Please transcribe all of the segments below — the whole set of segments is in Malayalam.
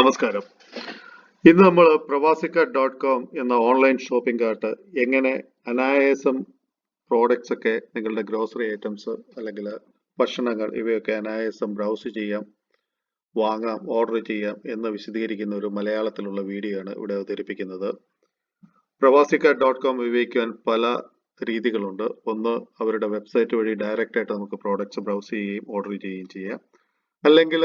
നമസ്കാരം. ഇന്ന് നമ്മൾ പ്രവാസിക്ക ഡോട്ട് കോം എന്ന ഓൺലൈൻ ഷോപ്പിംഗ് കാർട്ട് എങ്ങനെ അനായാസം പ്രോഡക്റ്റ്സ് ഒക്കെ നിങ്ങളുടെ ഗ്രോസറി ഐറ്റംസ് അല്ലെങ്കിൽ ഭക്ഷണങ്ങൾ ഇവയൊക്കെ അനായാസം ബ്രൗസ് ചെയ്യാം വാങ്ങാം ഓർഡർ ചെയ്യാം എന്ന് വിശദീകരിക്കുന്ന ഒരു മലയാളത്തിലുള്ള വീഡിയോ ആണ് ഇവിടെ അവതരിപ്പിക്കുന്നത്. പ്രവാസിക്ക ഡോട്ട് കോം ഉപയോഗിക്കാൻ പല രീതികളുണ്ട്. ഒന്ന് അവരുടെ വെബ്സൈറ്റ് വഴി ഡയറക്റ്റ് ആയിട്ട് നമുക്ക് പ്രോഡക്ട്സ് ബ്രൗസ് ചെയ്യുകയും ഓർഡർ ചെയ്യുകയും ചെയ്യാം. അല്ലെങ്കിൽ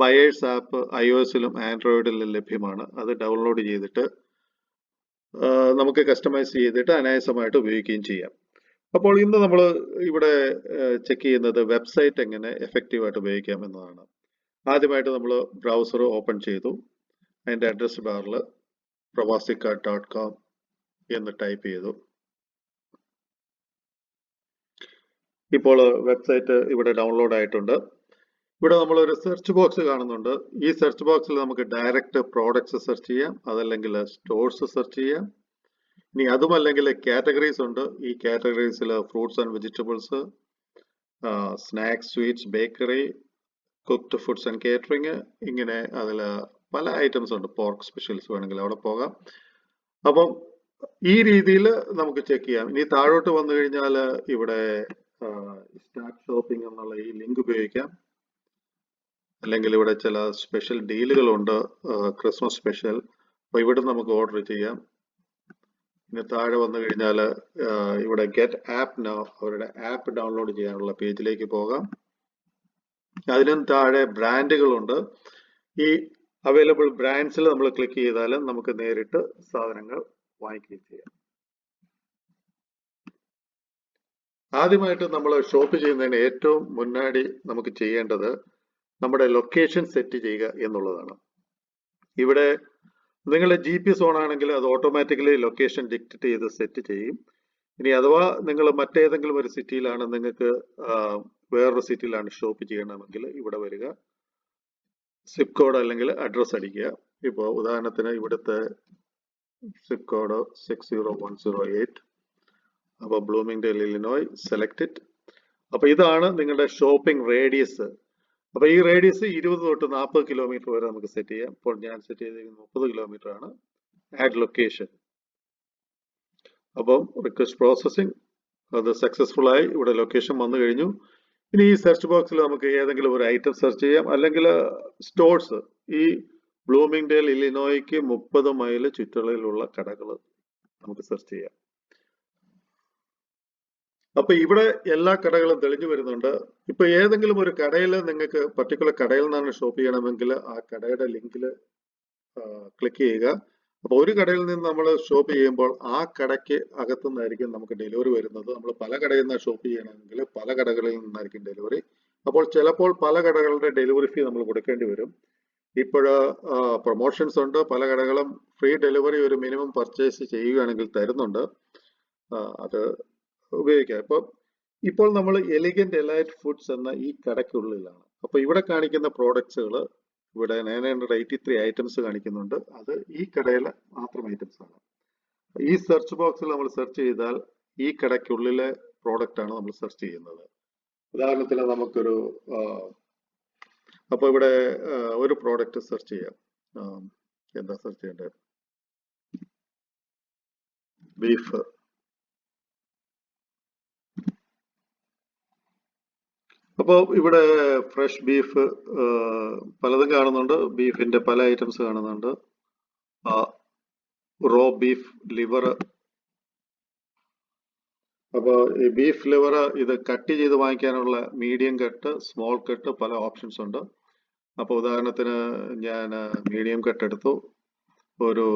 ബയേഴ്സ് ആപ്പ് ഐ ഒ എസിലും ആൻഡ്രോയിഡിലും ലഭ്യമാണ്. അത് ഡൗൺലോഡ് ചെയ്തിട്ട് നമുക്ക് കസ്റ്റമൈസ് ചെയ്തിട്ട് അനായാസമായിട്ട് ഉപയോഗിക്കുകയും ചെയ്യാം. അപ്പോൾ ഇന്ന് നമ്മൾ ഇവിടെ ചെക്ക് ചെയ്യുന്നത് വെബ്സൈറ്റ് എങ്ങനെ എഫക്റ്റീവായിട്ട് ഉപയോഗിക്കാം എന്നതാണ്. ആദ്യമായിട്ട് നമ്മൾ ബ്രൗസർ ഓപ്പൺ ചെയ്തു. അതിന്റെ അഡ്രസ് ബാറിൽ പ്രവാസിക്ക ഡോട്ട് കോം എന്ന് ടൈപ്പ് ചെയ്തു. ഇപ്പോൾ വെബ്സൈറ്റ് ഇവിടെ ഡൗൺലോഡ് ആയിട്ടുണ്ട്. ഇവിടെ നമ്മൾ ഒരു സെർച്ച് ബോക്സ് കാണുന്നുണ്ട്. ഈ സെർച്ച് ബോക്സിൽ നമുക്ക് ഡയറക്റ്റ് പ്രോഡക്ട്സ് സെർച്ച് ചെയ്യാം അതല്ലെങ്കിൽ സ്റ്റോഴ്സ് സെർച്ച് ചെയ്യാം. ഇനി അതുമല്ലെങ്കിൽ കാറ്റഗറീസ് ഉണ്ട്. ഈ കാറ്റഗറീസിൽ fruits and vegetables snacks sweets bakery cooked foods and catering ഇങ്ങനെ അതിൽ പല ഐറ്റംസ് ഉണ്ട്. പോർക്ക് സ്പെഷ്യൽസ് വേണമെങ്കിൽ അവിടെ പോകാം. അപ്പം ഈ രീതിയിൽ നമുക്ക് ചെക്ക് ചെയ്യാം. ഇനി താഴോട്ട് വന്നു കഴിഞ്ഞാൽ ഇവിടെ സ്റ്റാർട്ട് ഷോപ്പിംഗ് എന്നുള്ള ഈ ലിങ്ക് ഉപയോഗിക്കാം. അല്ലെങ്കിൽ ഇവിടെ ചില സ്പെഷ്യൽ ഡീലുകളുണ്ട് ക്രിസ്മസ് സ്പെഷ്യൽ അപ്പോൾ ഇവിടെ നമുക്ക് ഓർഡർ ചെയ്യാം. ഇനി താഴെ വന്നു കഴിഞ്ഞാൽ ഇവിടെ ഗെറ്റ് ആപ്പ് നോ അവരുടെ ആപ്പ് ഡൗൺലോഡ് ചെയ്യാനുള്ള പേജിലേക്ക് പോകാം. അതിനും താഴെ ബ്രാൻഡുകളുണ്ട് ഈ അവൈലബിൾ ബ്രാൻഡ്സിൽ നമ്മൾ ക്ലിക്ക് ചെയ്താൽ നമുക്ക് നേരിട്ട് സാധനങ്ങൾ വാങ്ങിക്കുകയും ചെയ്യാം. ആദ്യമായിട്ട് നമ്മൾ ഷോപ്പ് ചെയ്യുന്നതിന് ഏറ്റവും മുന്നാടി നമുക്ക് ചെയ്യേണ്ടത് നമ്മുടെ ലൊക്കേഷൻ സെറ്റ് ചെയ്യുക എന്നുള്ളതാണ്. ഇവിടെ നിങ്ങളുടെ ജി പി എസ് ഓൺ ആണെങ്കിൽ അത് ഓട്ടോമാറ്റിക്കലി ലൊക്കേഷൻ ഡിക്റ്റ് ചെയ്ത് സെറ്റ് ചെയ്യും. ഇനി അഥവാ നിങ്ങൾ മറ്റേതെങ്കിലും ഒരു സിറ്റിയിലാണ് നിങ്ങൾക്ക് വേറൊരു സിറ്റിയിലാണ് ഷോപ്പ് ചെയ്യണമെങ്കിൽ ഇവിടെ വരിക. സിപ്പ് കോഡ് അല്ലെങ്കിൽ അഡ്രസ് അടിക്കുക. ഇപ്പോൾ ഉദാഹരണത്തിന് ഇവിടുത്തെ zip code six zero one zero eight അപ്പോൾ ബ്ലൂമിംഗ് ഇലിനോയ് സെലക്ട് ഇറ്റ് അപ്പോൾ ഇതാണ് നിങ്ങളുടെ ഷോപ്പിംഗ് റേഡിയസ് അപ്പോൾ ഈ റേഡിയസ് ഇരുപത് തൊട്ട് നാൽപ്പത് കിലോമീറ്റർ വരെ നമുക്ക് സെറ്റ് ചെയ്യാം. ഇപ്പോൾ ഞാൻ സെറ്റ് ചെയ്തിരിക്കുന്നത് മുപ്പത് കിലോമീറ്റർ ആണ്. ആഡ് ലൊക്കേഷൻ അപ്പം റിക്വസ്റ്റ് പ്രോസസ്സിംഗ് അത് സക്സസ്ഫുൾ ആയി. ഇവിടെ ലൊക്കേഷൻ വന്നു കഴിഞ്ഞു. ഇനി ഈ സെർച്ച് ബോക്സിൽ നമുക്ക് ഏതെങ്കിലും ഒരു ഐറ്റം സെർച്ച് ചെയ്യാം. അല്ലെങ്കിൽ സ്റ്റോഴ്സ് ഈ ബ്ലൂമിംഗ് ഡേൽ ഇലിനോയ്ക്ക് മുപ്പത് മൈൽ ചുറ്റളവിലുള്ള കടകൾ നമുക്ക് സെർച്ച് ചെയ്യാം. അപ്പൊ ഇവിടെ എല്ലാ കടകളും തെളിഞ്ഞു വരുന്നുണ്ട്. ഇപ്പൊ ഏതെങ്കിലും ഒരു കടയിൽ നിങ്ങൾക്ക് പർട്ടിക്കുലർ കടയിൽ നിന്നാണ് ഷോപ്പ് ചെയ്യണമെങ്കിൽ ആ കടയുടെ ലിങ്കിൽ ക്ലിക്ക് ചെയ്യുക. അപ്പൊ ഒരു കടയിൽ നിന്ന് നമ്മൾ ഷോപ്പ് ചെയ്യുമ്പോൾ ആ കടയ്ക്ക് അകത്തു നിന്നായിരിക്കും നമുക്ക് ഡെലിവറി വരുന്നത്. നമ്മൾ പല കടയിൽ നിന്ന് ഷോപ്പ് ചെയ്യണമെങ്കിൽ പല കടകളിൽ നിന്നായിരിക്കും ഡെലിവറി അപ്പോൾ ചിലപ്പോൾ പല കടകളുടെ ഡെലിവറി ഫീ നമ്മൾ കൊടുക്കേണ്ടി വരും. ഇപ്പോൾ പ്രൊമോഷൻസ് ഉണ്ട്. പല കടകളും ഫ്രീ ഡെലിവറി ഒരു മിനിമം പർച്ചേസ് ചെയ്യുകയാണെങ്കിൽ തരുന്നുണ്ട്. അത് ഉപയോഗിക്കാം. ഇപ്പൊ ഇപ്പോൾ നമ്മൾ എലിഗന്റ് എലൈറ്റ് ഫുഡ്സ് എന്ന ഈ കടയ്ക്കുള്ളിലാണ്. അപ്പൊ ഇവിടെ കാണിക്കുന്ന പ്രോഡക്ട്സുകൾ ഇവിടെ nine hundred eighty three items കാണിക്കുന്നുണ്ട്. അത് ഈ കടയിലെ മാത്രം ഐറ്റംസ് ആണ്. ഈ സെർച്ച് ബോക്സിൽ നമ്മൾ സെർച്ച് ചെയ്താൽ ഈ കടയ്ക്കുള്ളിലെ പ്രോഡക്റ്റ് ആണ് നമ്മൾ സെർച്ച് ചെയ്യുന്നത്. ഉദാഹരണത്തിന് നമുക്കൊരു അപ്പോൾ അപ്പൊ ഇവിടെ ഒരു പ്രോഡക്റ്റ് സെർച്ച് ചെയ്യാം. എന്താ സെർച്ച് ചെയ്യേണ്ടത്? ബീഫ് അപ്പോൾ ഇവിടെ ഫ്രഷ് ബീഫ് പലതും കാണുന്നുണ്ട്. ബീഫിന്റെ പല ഐറ്റംസ് കാണുന്നുണ്ട്. റോ ബീഫ് ലിവർ അപ്പോൾ ഈ ബീഫ് ലിവർ ഇത് കട്ട് ചെയ്ത് വാങ്ങിക്കാനുള്ള മീഡിയം കട്ട് സ്മോൾ കട്ട് പല ഓപ്ഷൻസ് ഉണ്ട്. അപ്പോൾ ഉദാഹരണത്തിന് ഞാൻ മീഡിയം കട്ട് എടുത്തു. ഒരു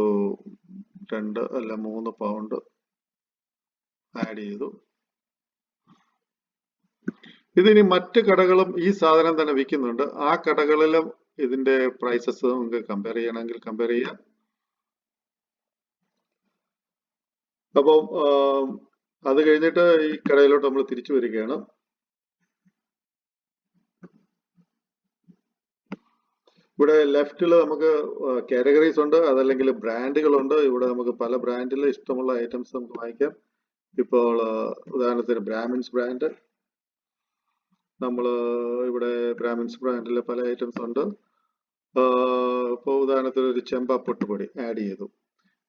രണ്ട് അല്ല മൂന്ന് പൗണ്ട് ആഡ് ചെയ്തു. ഇതിനി മറ്റ് കടകളും ഈ സാധനം തന്നെ വിൽക്കുന്നുണ്ട്. ആ കടകളിലും ഇതിന്റെ പ്രൈസസ് നമുക്ക് കമ്പയർ ചെയ്യണമെങ്കിൽ കമ്പയർ ചെയ്യാം. അപ്പം അത് കഴിഞ്ഞിട്ട് ഈ കടയിലോട്ട് നമ്മൾ തിരിച്ചു വരികയാണ്. ഇവിടെ ലെഫ്റ്റിൽ നമുക്ക് കാറ്റഗറീസ് ഉണ്ട് അതല്ലെങ്കിൽ ബ്രാൻഡുകളുണ്ട്. ഇവിടെ നമുക്ക് പല ബ്രാൻഡിൽ ഇഷ്ടമുള്ള ഐറ്റംസ് നമുക്ക് വാങ്ങിക്കാം. ഇപ്പോൾ ഉദാഹരണത്തിന് ബ്രാഹ്മിൻസ് ബ്രാൻഡ് നമ്മൾ ഇവിടെ ബ്രാഹ്മിൻസ് ബ്രാൻഡിലെ പല ഐറ്റംസ് ഉണ്ട്. ഇപ്പോൾ ഉദാഹരണത്തിന് ഒരു ചെമ്പ പൊട്ടുപൊടി ആഡ് ചെയ്തു.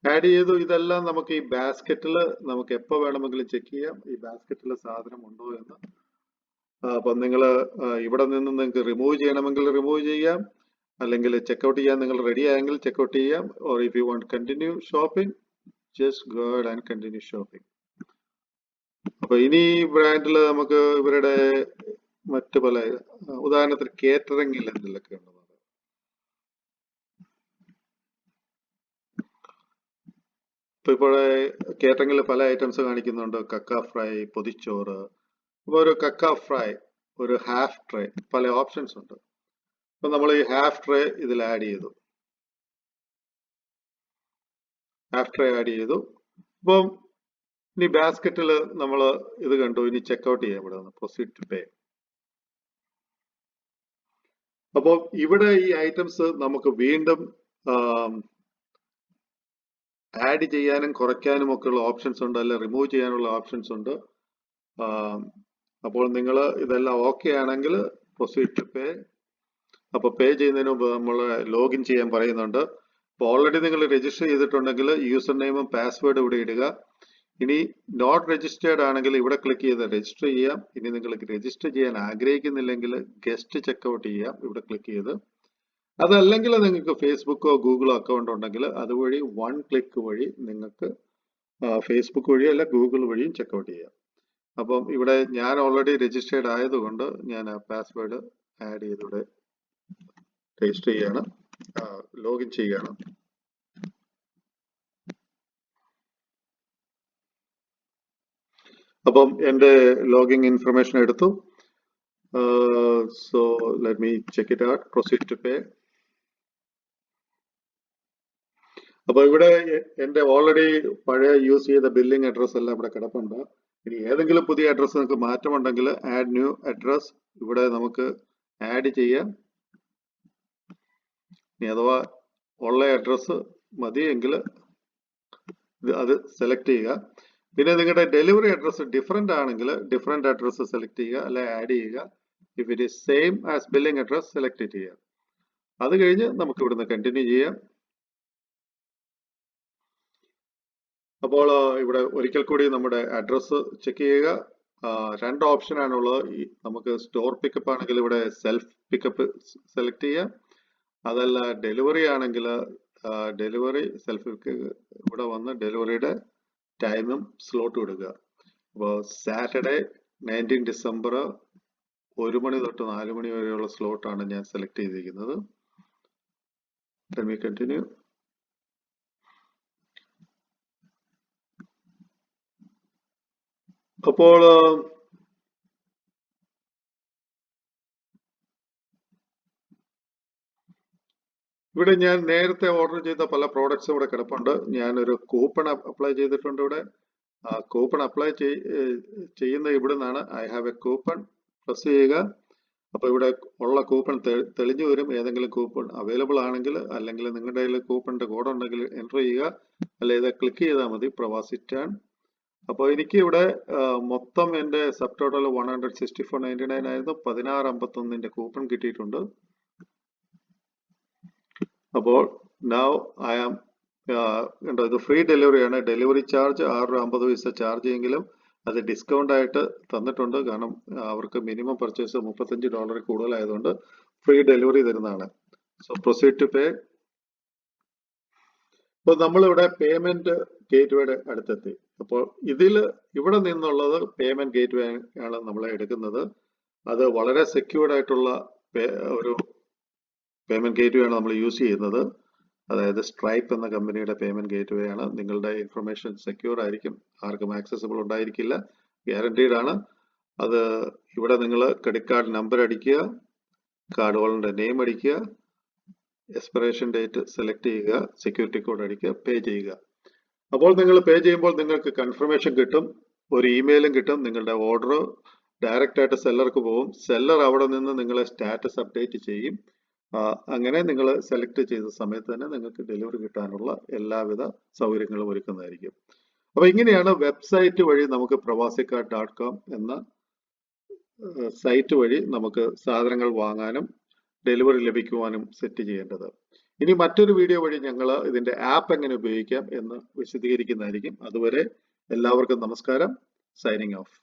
ആഡ് ചെയ്തു. ഇതെല്ലാം നമുക്ക് ഈ ബാസ്ക്കറ്റിൽ നമുക്ക് എപ്പോൾ വേണമെങ്കിലും ചെക്ക് ചെയ്യാം. ഈ ബാസ്ക്കറ്റിൽ സാധനം ഉണ്ടോ എന്ന്. അപ്പം നിങ്ങൾ ഇവിടെ നിന്ന് നിങ്ങൾക്ക് റിമൂവ് ചെയ്യണമെങ്കിൽ റിമൂവ് ചെയ്യാം. അല്ലെങ്കിൽ ചെക്കൗട്ട് ചെയ്യാൻ നിങ്ങൾ റെഡി ആയെങ്കിൽ ചെക്കൗട്ട് ചെയ്യാം. Or if you want continue shopping just go and continue shopping അപ്പൊ ഇനി ബ്രാൻഡിൽ നമുക്ക് ഇവരുടെ മറ്റു പല ഉദാഹരണത്തിന് കേറ്ററിംഗിൽ എന്തെങ്കിലുമൊക്കെ ഉണ്ടെന്ന് ഇപ്പൊ ഇപ്പോഴെ കേറ്ററിംഗിൽ പല ഐറ്റംസ് കാണിക്കുന്നുണ്ട്. കക്ക ഫ്രൈ പൊതിച്ചോറ്. അപ്പൊ ഒരു കക്ക ഫ്രൈ ഒരു ഹാഫ് ട്രേ പല ഓപ്ഷൻസ് ഉണ്ട്. അപ്പൊ നമ്മൾ ഈ ഹാഫ് ട്രേ ഇതിൽ ആഡ് ചെയ്തു. ഹാഫ് ട്രേ ആഡ് ചെയ്തു. അപ്പം ഇനി ബാസ്ക്കറ്റിൽ നമ്മൾ ഇത് കണ്ടു. ഇനി ചെക്ക്ഔട്ട് ചെയ്യാം ഇവിടെ പ്രൊസീഡ് ടു പേ അപ്പോൾ ഇവിടെ ഈ ഐറ്റംസ് നമുക്ക് വീണ്ടും ആഡ് ചെയ്യാനും കുറയ്ക്കാനും ഒക്കെ ഉള്ള ഓപ്ഷൻസ് ഉണ്ട് അല്ലെ റിമൂവ് ചെയ്യാനുള്ള ഓപ്ഷൻസ് ഉണ്ട്. അപ്പോൾ നിങ്ങൾ ഇതെല്ലാം ഓക്കെ ആണെങ്കിൽ പ്രൊസീഡ് ടു പേ അപ്പോൾ പേ ചെയ്യുന്നതിന് മുമ്പ് നമ്മൾ ലോഗിൻ ചെയ്യാൻ പറയുന്നുണ്ട്. അപ്പോൾ ഓൾറെഡി നിങ്ങൾ രജിസ്റ്റർ ചെയ്തിട്ടുണ്ടെങ്കിൽ യൂസർ നെയിമും പാസ്വേഡും ഇവിടെ ഇടുക. ഇനി നോട്ട് രജിസ്റ്റേർഡ് ആണെങ്കിൽ ഇവിടെ ക്ലിക്ക് ചെയ്ത് രജിസ്റ്റർ ചെയ്യാം. ഇനി നിങ്ങൾ രജിസ്റ്റർ ചെയ്യാൻ ആഗ്രഹിക്കുന്നില്ലെങ്കിൽ ഗസ്റ്റ് ചെക്കൗട്ട് ചെയ്യാം. ഇവിടെ ക്ലിക്ക് ചെയ്ത്. അതല്ലെങ്കിൽ നിങ്ങൾക്ക് ഫേസ്ബുക്കോ ഗൂഗിളോ അക്കൗണ്ട് ഉണ്ടെങ്കിൽ അതുവഴി വൺ ക്ലിക്ക് വഴി നിങ്ങൾക്ക് ഫേസ്ബുക്ക് വഴിയോ അല്ല ഗൂഗിൾ വഴിയും ചെക്കൗട്ട് ചെയ്യാം. അപ്പം ഇവിടെ ഞാൻ ഓൾറെഡി രജിസ്റ്റേർഡ് ആയതുകൊണ്ട് ഞാൻ പാസ്വേഡ് ആഡ് ചെയ്തിവിടെ രജിസ്റ്റർ ചെയ്യാണ്. ലോഗിൻ ചെയ്യാണ് അപ്പം എന്റെ ലോഗിൻ ഇൻഫർമേഷൻ എടുത്തു. So let me check it out proceed to pay അപ്പൊ ഇവിടെ എന്റെ ഓൾറെഡി പഴയ യൂസ് ചെയ്ത ബില്ലിംഗ് അഡ്രസ് എല്ലാം ഇവിടെ കിടപ്പുണ്ട്. ഇനി ഏതെങ്കിലും പുതിയ അഡ്രസ് നിങ്ങൾക്ക് മാറ്റമുണ്ടെങ്കിൽ ആഡ് ന്യൂ അഡ്രസ് ഇവിടെ നമുക്ക് ആഡ് ചെയ്യാം. ഇനി അഥവാ ഉള്ള അഡ്രസ് മതി എങ്കിൽ അത് സെലക്ട് ചെയ്യുക. പിന്നെ നിങ്ങളുടെ ഡെലിവറി അഡ്രസ്സ് ഡിഫറെന്റ് ആണെങ്കിൽ ഡിഫറെന്റ് അഡ്രസ്സ് സെലക്ട് ചെയ്യുക അല്ലെ ആഡ് ചെയ്യുക. If it is same as billing address select ചെയ്യുക. അത് കഴിഞ്ഞ് നമുക്ക് ഇവിടുന്ന് കണ്ടിന്യൂ ചെയ്യാം. അപ്പോൾ ഇവിടെ ഒരിക്കൽ കൂടി നമ്മുടെ അഡ്രസ്സ് ചെക്ക് ചെയ്യുക. രണ്ട് ഓപ്ഷൻ ആണുള്ളത്. നമുക്ക് സ്റ്റോർ പിക്കപ്പ് ആണെങ്കിൽ ഇവിടെ സെൽഫ് പിക്കപ്പ് സെലക്ട് ചെയ്യാം. അതല്ല ഡെലിവറി ആണെങ്കിൽ ഡെലിവറി സെൽഫ് ഇവിടെ വന്ന് ഡെലിവറിയുടെ ടൈമും സ്ലോട്ട് എടുക്കുക. അപ്പോൾ സാറ്റർഡേ നയന്റീൻ ഡിസംബർ ഒരു മണി തൊട്ട് നാല് മണി വരെയുള്ള സ്ലോട്ടാണ് ഞാൻ സെലക്ട് ചെയ്തിരിക്കുന്നത്. കണ്ടിന്യൂ അപ്പോൾ ഇവിടെ ഞാൻ നേരത്തെ ഓർഡർ ചെയ്ത പല പ്രോഡക്ട്സും ഇവിടെ കിടപ്പുണ്ട്. ഞാനൊരു കൂപ്പൺ അപ്ലൈ ചെയ്തിട്ടുണ്ട് ഇവിടെ. കൂപ്പൺ അപ്ലൈ ചെയ്യുന്ന ഇവിടെ നിന്നാണ് I have a coupon press ചെയ്യുക. അപ്പോൾ ഇവിടെ ഉള്ള കൂപ്പൺ തെളിഞ്ഞു വരും. ഏതെങ്കിലും കൂപ്പൺ അവൈലബിൾ ആണെങ്കിൽ അല്ലെങ്കിൽ നിങ്ങളുടെ കയ്യിൽ കൂപ്പണിന്റെ കോഡ് ഉണ്ടെങ്കിൽ എന്റർ ചെയ്യുക. അല്ലെങ്കിൽ ഇത് ക്ലിക്ക് ചെയ്താൽ മതി. പ്രവാസി ടേൺ അപ്പോൾ എനിക്ക് ഇവിടെ മൊത്തം എന്റെ sub total one hundred sixty four ninety nine ആയിരുന്നു. പതിനാറ് അമ്പത്തൊന്നിന്റെ കൂപ്പൺ കിട്ടിയിട്ടുണ്ട്. അപ്പോൾ നൗ ഐ ആം ഉണ്ടോ ഇത് ഫ്രീ ഡെലിവറിയാണ് ഡെലിവറി ചാർജ് ആറ് രൂപ അമ്പത് പൈസ ചാർജ് ചെയ്യെങ്കിലും അത് ഡിസ്കൗണ്ട് ആയിട്ട് തന്നിട്ടുണ്ട്. കാരണം അവർക്ക് മിനിമം പർച്ചേസ് മുപ്പത്തഞ്ച് ഡോളർ കൂടുതലായതുകൊണ്ട് ഫ്രീ ഡെലിവറി തരുന്നതാണ്. സോ പ്രൊസീഡ് ടു പേ അപ്പോൾ നമ്മളിവിടെ പേയ്മെന്റ് ഗേറ്റ്വേയുടെ അടുത്തെത്തി. അപ്പോൾ ഇതിൽ ഇവിടെ നിന്നുള്ളത് പേയ്മെന്റ് ഗേറ്റ്വേ ആണ് നമ്മൾ എടുക്കുന്നത്. അത് വളരെ സെക്യൂർഡ് ആയിട്ടുള്ള ഒരു പേയ്മെന്റ് ഗേറ്റ്വേ ആണ് നമ്മൾ യൂസ് ചെയ്യുന്നത്. അതായത് സ്ട്രൈപ്പ് എന്ന കമ്പനിയുടെ പേയ്മെന്റ് ഗേറ്റ്വേ ആണ്. നിങ്ങളുടെ ഇൻഫർമേഷൻ സെക്യൂർ ആയിരിക്കും. ആർക്കും ആക്സസിബിൾ ഉണ്ടായിരിക്കില്ല. ഗ്യാരണ്ടീഡ് ആണ്. അത് ഇവിടെ നിങ്ങൾ ക്രെഡിറ്റ് കാർഡ് നമ്പർ അടിക്കുക കാർഡ് ഹോൾഡറിന്റെ നെയിം അടിക്കുക എക്സ്പിറേഷൻ ഡേറ്റ് സെലക്ട് ചെയ്യുക സെക്യൂരിറ്റി കോഡ് അടിക്കുക പേ ചെയ്യുക. അപ്പോൾ നിങ്ങൾ പേ ചെയ്യുമ്പോൾ നിങ്ങൾക്ക് കൺഫർമേഷൻ കിട്ടും. ഒരു ഇമെയിലും കിട്ടും. നിങ്ങളുടെ ഓർഡർ ഡയറക്റ്റ് ആയിട്ട് സെല്ലർക്ക് പോകും. സെല്ലർ അവിടെ നിന്ന് നിങ്ങളെ സ്റ്റാറ്റസ് അപ്ഡേറ്റ് ചെയ്യും. അങ്ങനെ നിങ്ങൾ സെലക്ട് ചെയ്ത സമയത്ത് തന്നെ നിങ്ങൾക്ക് ഡെലിവറി കിട്ടാനുള്ള എല്ലാവിധ സൗകര്യങ്ങളും ഒരുക്കുന്നതായിരിക്കും. അപ്പൊ ഇങ്ങനെയാണ് വെബ്സൈറ്റ് വഴി നമുക്ക് പ്രവാസിക്ക ഡോട്ട് കോം എന്ന സൈറ്റ് വഴി നമുക്ക് സാധനങ്ങൾ വാങ്ങാനും ഡെലിവറി ലഭിക്കുവാനും സെറ്റ് ചെയ്യേണ്ടത്. ഇനി മറ്റൊരു വീഡിയോ വഴി ഞങ്ങൾ ഇതിന്റെ ആപ്പ് എങ്ങനെ ഉപയോഗിക്കാം എന്ന് വിശദീകരിക്കുന്നതായിരിക്കും. അതുവരെ എല്ലാവർക്കും നമസ്കാരം. Signing off